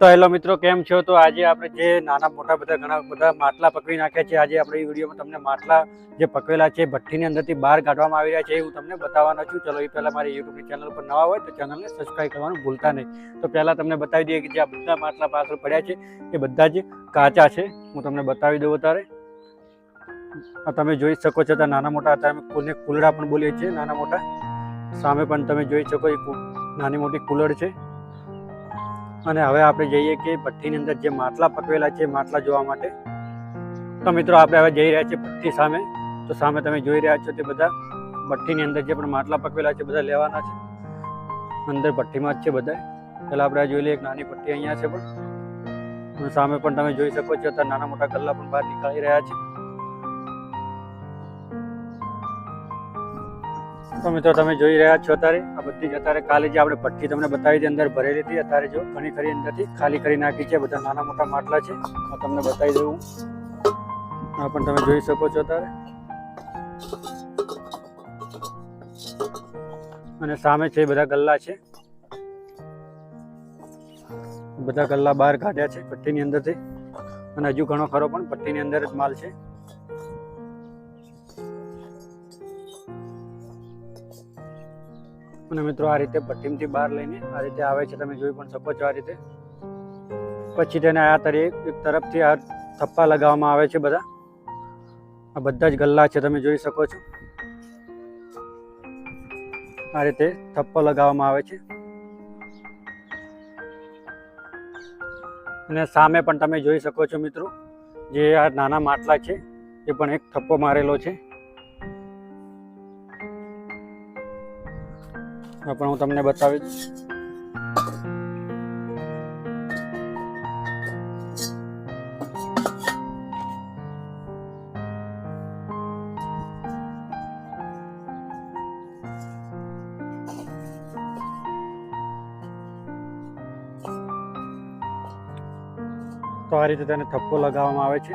તો હેલો મિત્રો, કેમ છો? તો આજે આપણે જે નાના મોટા બધા ઘણા બધા માટલા પકવી નાખ્યા છે, આજે આપણે એ વિડીયોમાં તમને માટલા જે પકવેલા છે ભઠ્ઠીની અંદરથી બહાર કાઢવામાં આવી રહ્યા છે એ હું તમને બતાવવાનો છું. ચલો, એ પહેલાં મારી યુટ્યુબની ચેનલ પર નવા હોય તો ચેનલને સબસ્ક્રાઈબ કરવાનું ભૂલતા નહીં. તો પહેલાં તમને બતાવી દઈએ કે જે આ બધા માટલા પાછળ પડ્યા છે, એ બધા જ કાચા છે. હું તમને બતાવી દઉં અત્યારે. તમે જોઈ શકો છો, ત્યાં નાના મોટા અત્યારે અમે કુલને કુલડા પણ બોલીએ છીએ, નાના મોટા. સામે પણ તમે જોઈ શકો એ નાની મોટી કુલડ છે. અને હવે આપણે જઈએ કે ભઠ્ઠીની અંદર જે માટલા પકવેલા છે, માટલા જોવા માટે. તો મિત્રો, આપણે હવે જઈ રહ્યા છીએ ભઠ્ઠી સામે. તો સામે તમે જોઈ રહ્યા છો તે બધા ભઠ્ઠીની અંદર જે પણ માટલા પકવેલા છે, બધા લેવાના છે. અંદર ભઠ્ઠીમાં જ છે બધા. પહેલાં આપણે જોઈ લઈએ, એક નાની ભઠ્ઠી અહીંયા છે પણ. સામે પણ તમે જોઈ શકો છો, અત્યારે નાના મોટા ગલ્લા પણ બહાર નીકળી રહ્યા છે. તો મિત્રો, તમે જોઈ રહ્યા છો અત્યારે આ બધી જ અત્યારે કાલે જે આપણે ભઠ્ઠી તમને બતાવી હતી, અંદર ભરેલી હતી. અત્યારે જો ઘણી ખરી અંદરથી ખાલી કરી નાખી છે. બધા નાના મોટા માટલા છે. આ તમને બતાવી દઉં. આ પણ તમે જોઈ શકો છો અત્યારે. અને સામે છે બધા ગલ્લા છે. બધા ગલ્લા બહાર કાઢ્યા છે ભઠ્ઠીની અંદરથી. અને હજુ ઘણો ખરો પણ ભઠ્ઠીની અંદર જ માલ છે. અને મિત્રો આ રીતે પટ્ટીમથી બહાર લઈને આ રીતે આવે છે, તમે જોઈ પણ શકો છો આ રીતે. પછી તેને આ તરી એક તરફથી આ થપ્પા લગાવવામાં આવે છે બધા. આ બધા જ ગલ્લા છે, તમે જોઈ શકો છો. આ રીતે થપ્પો લગાવવામાં આવે છે. અને સામે પણ તમે જોઈ શકો છો મિત્રો, જે આ નાના માટલા છે, એ પણ એક થપ્પો મારેલો છે. આ પણ હું તમને બતાવીશ. તો આ રીતે તેને થપ્પો લગાવવામાં આવે છે.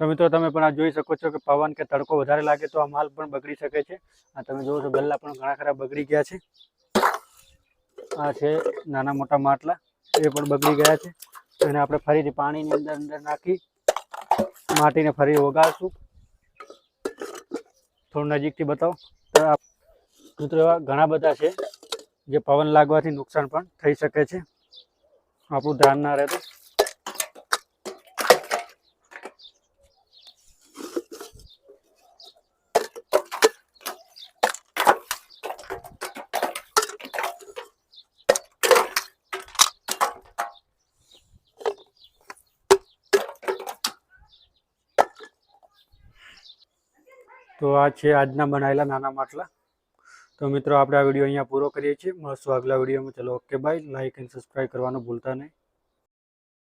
તો મિત્રો, તમે પણ આ જોઈ શકો છો કે પવન કે તડકો વધારે લાગે તો આ માલ પણ બગડી શકે છે. આ તમે જોવો છો, ગલ્લા પણ ઘણા ખરા બગડી ગયા છે. આ છે નાના મોટા માટલા, એ પણ બગડી ગયા છે. અને આપણે ફરીથી પાણીની અંદર અંદર નાખી, માટીને ફરી ઓગાળશું. થોડું નજીકથી બતાવો. મિત્રો, એવા ઘણા બધા છે, જે પવન લાગવાથી નુકસાન પણ થઈ શકે છે. આપણું ધ્યાન ના રહે તો. તો આ છે આજના બનાવેલા નાના માટલા. તો મિત્રો, આપણે આ વીડિયો અહીંયા પૂરો કરીએ છીએ. મળશું આગલા વિડીયોમાં. ચલો okay bye like and subscribe કરવાનું ભૂલતા નહીં.